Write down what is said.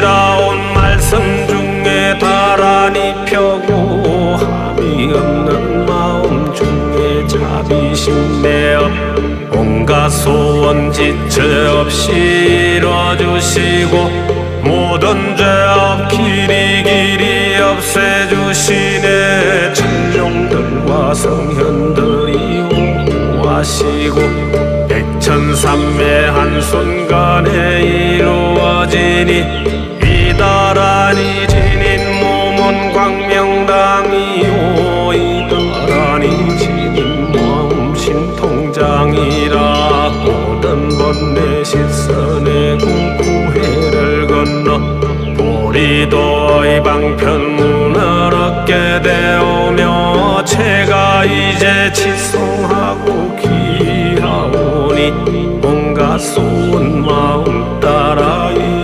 지라온 말씀 중에 다란히 펴고 함이 없는 마음 중에 자비심 내어 온갖 소원 지체 없이 이뤄주시고 모든 죄업 길이 길이 없애주시네. 천룡들과 성현들이 우하시고 백천삼매 한순간에 이다란이 지닌 몸은 광명당이요 이다란이 지닌 마음 신통장이라 모든 번뇌 실선의 공구해를 건너 보리도의 방편문을 얻게 되오며 제가 이제 온갖 소원 마음 따